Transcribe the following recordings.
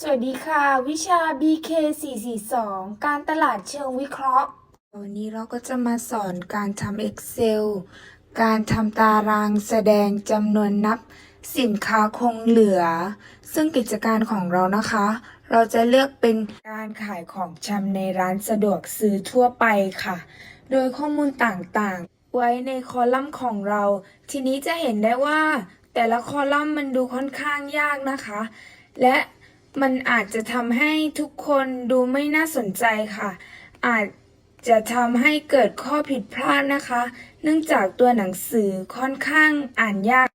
สวัสดีค่ะ วิชา BK 442 การตลาดเชิงวิเคราะห์ วันนี้เราก็จะมาสอนการทำ Excel การทำตารางแสดงจำนวนนับสินค้าคงเหลือ ซึ่งกิจการของเรานะคะ เราจะเลือกเป็นการขายของชำในร้านสะดวกซื้อทั่วไปค่ะ โดยข้อมูลต่างๆ ไว้ในคอลัมน์ของเรา ทีนี้จะเห็นได้ว่า แต่ละคอลัมน์มันดูค่อนข้างยากนะคะ และ มันอาจจะทำให้ทุกคนดูไม่น่าสนใจค่ะ อาจจะทำให้เกิดข้อผิดพลาดนะคะ เนื่องจากตัวหนังสือค่อนข้างอ่านยาก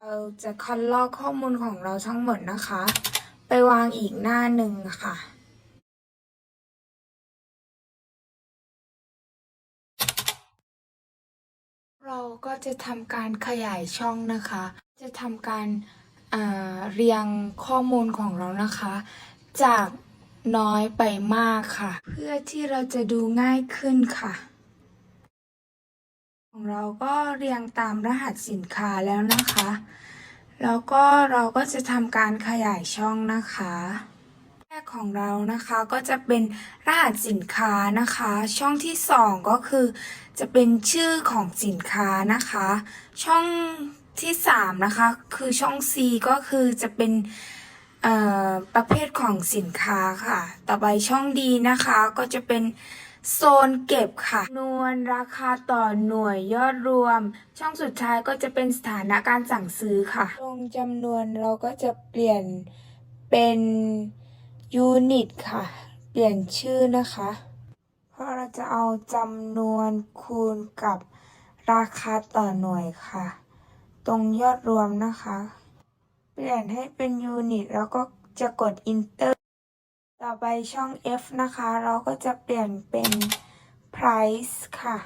เราจะคัดลอกข้อมูลของเราทั้งหมดนะคะ ไปวางอีกหน้าหนึ่งค่ะเราก็จะทำการขยายช่องนะคะ จะทำการ เรียงข้อมูลของเรานะคะ จากน้อยไปมากค่ะ เพื่อที่เราจะดูง่ายขึ้นค่ะ ของเราก็เรียงตามรหัสสินค้าแล้วนะคะ แล้วก็เราก็จะทำการขยายช่องนะคะแรกของเรานะคะก็จะเป็นรหัสสินค้านะคะ ช่องที่สองก็คือ จะเป็นชื่อของสินค้านะคะ ช่อง ที่สามนะคะ คือช่อง C ก็คือจะเป็นประเภทของสินค้าค่ะ ต่อไปช่องดีนะคะก็จะเป็นโซนเก็บค่ะ นวนราคาต่อหน่วยยอดรวม ช่องสุดท้ายก็จะเป็นสถานะการสั่งซื้อค่ะ ตรงจำนวนเราก็จะเปลี่ยนเป็นยูนิตค่ะ เปลี่ยนชื่อนะคะ เพราะเราจะเอาจำนวนคูณกับราคาต่อหน่วยค่ะ ตรงยอดรวมนะคะ เปลี่ยนให้เป็นยูนิตแล้วก็จะกด enter ต่อไปช่อง F นะคะ เราก็จะเปลี่ยนเป็น price ค่ะ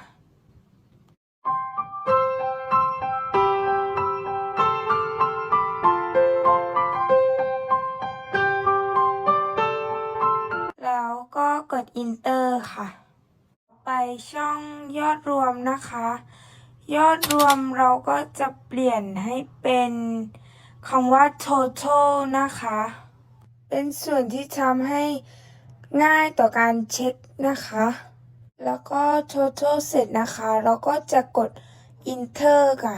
แล้วก็กด enter ค่ะ ไปช่องยอดรวมนะคะ ยอดรวมเราก็จะเปลี่ยนให้เป็นคำว่า total นะคะ เป็นส่วนที่ทำให้ง่ายต่อการเช็คนะคะ แล้วก็ total เสร็จนะคะ เราก็จะกด enter ค่ะ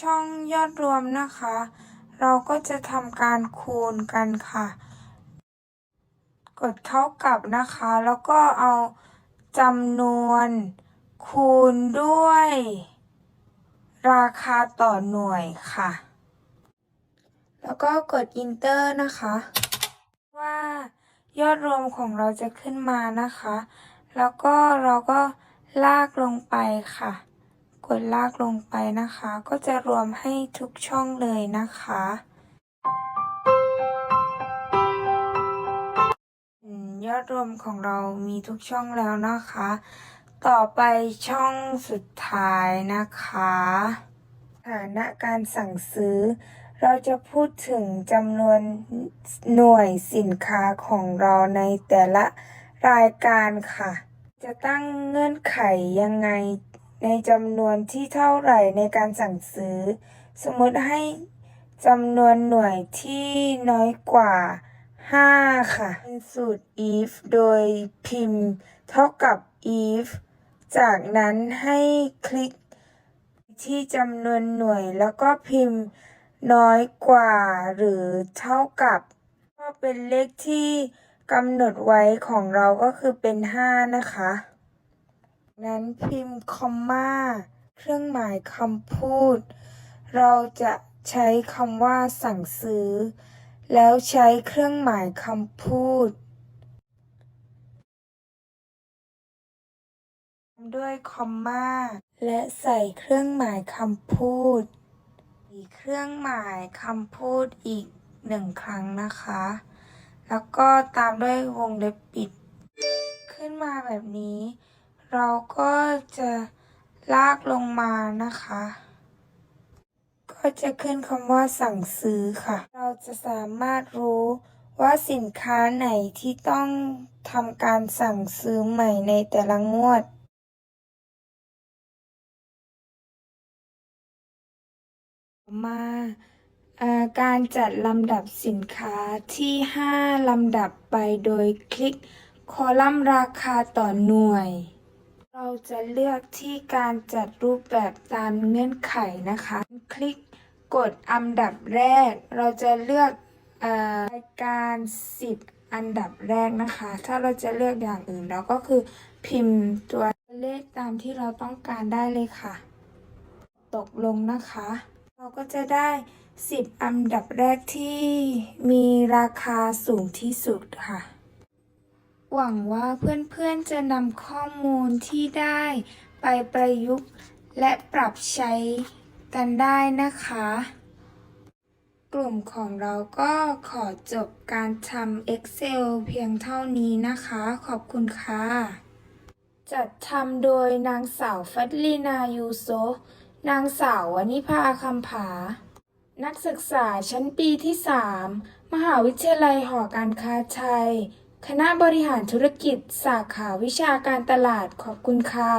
ช่องยอดรวมนะคะ เราก็จะทำการคูณกันค่ะ กดเข้ากับนะคะ แล้วก็เอาจำนวนคูณด้วย ราคาต่อหน่วยค่ะ แล้วก็กด enter นะคะ ว่ายอดรวมของเราจะขึ้นมานะคะ แล้วก็เราก็ลากลงไปค่ะ กดลากลงไปนะคะ ก็จะรวมให้ทุกช่องเลยนะคะ ดรวมของเรามีทุกช่องแล้วนะคะ ต่อไปช่องสุดท้ายนะคะฐานะการสั่งซื้อ เราจะพูดถึงจำนวนหน่วยสินค้าของเราในแต่ละรายการค่ะ จะตั้งเงื่อนไขยังไงในจำนวนที่เท่าไหร่ในการสั่งซื้อ สมมติให้จำนวนหน่วยที่น้อยกว่า 5 ค่ะ เป็นสูตร if โดยพิมพ์ เท่ากับ if จากนั้นให้คลิกที่จำนวนหน่วยแล้วก็พิมพ์น้อยกว่าหรือเท่ากับ ก็เป็นเลขที่กำหนดไว้ของเราก็คือเป็น 5 นะคะ นั้นพิมพ์คอมมาเครื่องหมายคำพูด เราจะใช้คำว่าสั่งซื้อ แล้วใช้เครื่องหมายคำพูด ด้วยคอมมาและใส่เครื่องหมายคำพูด อีกเครื่องหมายคำพูดอีกหนึ่งครั้งนะคะ แล้วก็ตามด้วยวงเล็บปิด ขึ้นมาแบบนี้ เราก็จะลากลงมานะคะ ก็จะขึ้นคำว่าสั่งซื้อค่ะ เราจะสามารถรู้ว่าสินค้าไหนที่ต้องทำการสั่งซื้อใหม่ในแต่ละงวด มาการจัดลำดับสินค้าที่ 5 ลำดับไปโดยคลิกคอลัมน์ราคาต่อหน่วย เราจะเลือกที่การจัดรูปแบบตามเงื่อนไขนะคะ คลิก กดอันดับแรก เราจะเลือกอรายการ 10 อันดับแรกนะคะ ถ้าเราจะเลือกอย่างอื่นเราก็คือพิมพ์ตัวเลขตามที่เราต้องการได้เลยค่ะ ตกลงนะคะ เราก็จะได้ 10 อันดับแรกที่มีราคาสูงที่สุดค่ะ หวังว่าเพื่อนๆจะนำข้อมูลที่ได้ไปประยุกต์และปรับใช้ กันได้นะคะ กลุ่มของเราก็ขอจบการทำ Excel เพียงเท่านี้นะคะ ขอบคุณค่ะ จัดทำโดยนางสาวฟัตลีนายูโซ นางสาววนิภาคำผา นักศึกษาชั้นปีที่ 3 มหาวิทยาลัยหอการค้าไทยคณะบริหารธุรกิจสาขาวิชาการตลาดขอบคุณค่ะ